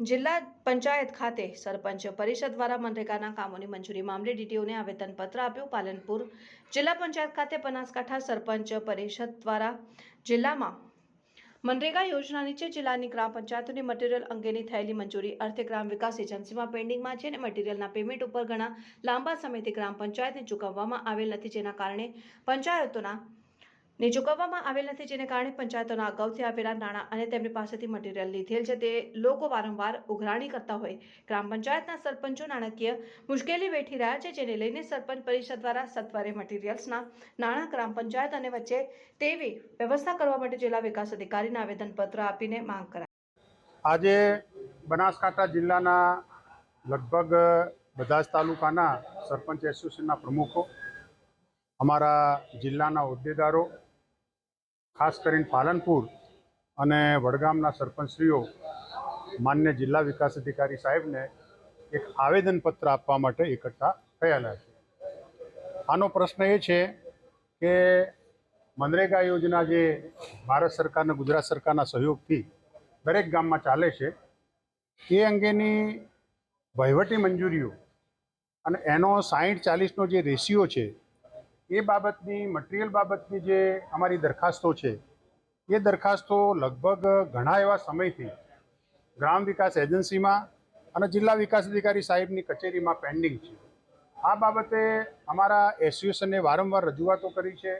જિલ્લા પંચાયત ખાતે સરપંચ પરિષદ દ્વારા મનરેગાના કામોની મંજૂરી મામલે ડીટીઓને આવેદનપત્ર આપ્યું. પાલનપુર જિલ્લા પંચાયત ખાતે બનાસકાંઠા સરપંચ પરિષદ દ્વારા જિલ્લામાં મનરેગા યોજના નીચે જિલ્લાની ગ્રામ પંચાયતોની મટીરીયલ અંગેની થયેલી મંજૂરી અર્થે ગ્રામ વિકાસ એજન્સીમાં પેન્ડિંગમાં છે અને મટીરીયલના પેમેન્ટ ઉપર ઘણા લાંબા સમયથી ગ્રામ પંચાયતને ચૂકવવામાં આવેલ નથી. જેના કારણે પંચાયતોના ને ચૂકવવામાં આવેલ નથી, જેને કારણે પંચાયતોના અગાઉથી આવેલા નાણાં અને તેમની પાસેથી મટીરીયલ લીધેલ છે. તે લોકો વારંવાર ઉઘરાણી કરતા હોય. ગ્રામ પંચાયતના સરપંચો નાણાકીય મુશ્કેલી વેઠી રહ્યા છે, જેને લઈને સરપંચ પરિષદ દ્વારા સત્વરે મટીરીયલ્સના નાણાં ગ્રામ પંચાયત અને વચ્ચે તેવી વ્યવસ્થા કરવા માટે જિલ્લા વિકાસ અધિકારીને આવેદનપત્ર આપીને માંગ કરાઈ. આજે બનાસકાંઠા જિલ્લાના લગભગ બધા જ તાલુકાના સરપંચ એસોસિએશનના પ્રમુખો, અમારા જિલ્લાના હોદ્દેદારો ખાસ કરીને પાલનપુર અને વડગામના સરપંચશ્રીઓ, માન્ય જિલ્લા વિકાસ અધિકારી સાહેબને એક આવેદનપત્ર આપવા માટે એકઠા થયેલા છે. આનો પ્રશ્ન એ છે કે મનરેગા યોજના જે ભારત સરકારના ગુજરાત સરકારના સહયોગથી દરેક ગામમાં ચાલે છે, એ અંગેની વહીવટી મંજૂરીઓ અને એનો સાહીઠ ચાલીસનો જે રેશિયો છે એ બાબતની મટિરિયલ બાબતની જે અમારી દરખાસ્તો છે, એ દરખાસ્તો લગભગ ઘણા એવા સમયથી ગ્રામ વિકાસ એજન્સીમાં અને જિલ્લા વિકાસ અધિકારી સાહેબની કચેરીમાં પેન્ડિંગ છે. આ બાબતે અમારા એસોસિએશને વારંવાર રજૂઆતો કરી છે.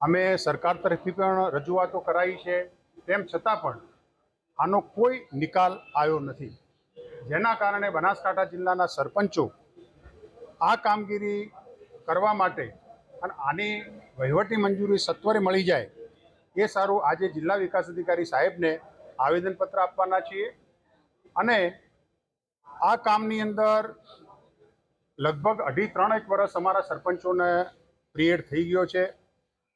અમે સરકાર તરફથી પણ રજૂઆતો કરાવી છે. તેમ છતાં પણ આનો કોઈ નિકાલ આવ્યો નથી. જેના કારણે બનાસકાંઠા જિલ્લાના સરપંચો આ કામગીરી કરવા માટે અને આની વહીવટી મંજૂરી સત્વરે મળી જાય, એ સારું આજે જિલ્લા વિકાસ અધિકારી સાહેબને આવેદનપત્ર આપવાના છીએ. અને આ કામની અંદર લગભગ અઢી ત્રણ એક વર્ષ અમારા સરપંચોને પિરિયડ થઈ ગયો છે.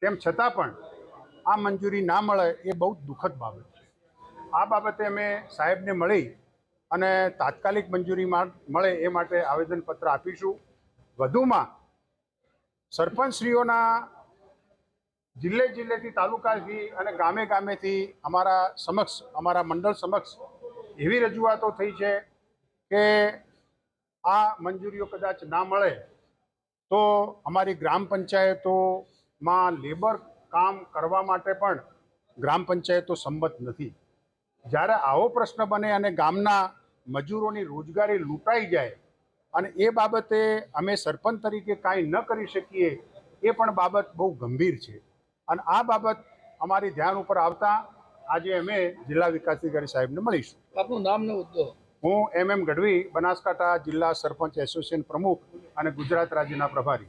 તેમ છતાં પણ આ મંજૂરી ના મળે એ બહુ દુઃખદ બાબત છે. આ બાબતે અમે સાહેબને મળી અને તાત્કાલિક મંજૂરી મળે એ માટે આવેદનપત્ર આપીશું. વધુમાં સરપંચશ્રીઓના જિલ્લે જિલ્લેથી તાલુકાથી અને ગામે ગામેથી અમારા સમક્ષ, અમારા મંડળ સમક્ષ એવી રજૂઆતો થઈ છે કે આ મંજૂરીઓ કદાચ ના મળે તો અમારી ગ્રામ પંચાયતોમાં લેબર કામ કરવા માટે પણ ગ્રામ પંચાયતો સંમત નથી. જ્યારે આવો પ્રશ્ન બને અને ગામના મજૂરોની રોજગારી લૂંટાઈ જાય અને એ બાબતે અમે સરપંચ તરીકે કાંઈ ન કરી શકીએ એ પણ બાબત બહુ ગંભીર છે. અને આ બાબત અમારી ધ્યાન ઉપર આવતા આજે અમે જિલ્લા વિકાસ અધિકારી સાહેબને મળીશું. આપનું નામ ને હોદ્દો હું એમ એમ ગઢવી બનાસકાંઠા જિલ્લા સરપંચ એસોસિએશન પ્રમુખ અને ગુજરાત રાજ્યના પ્રભારી.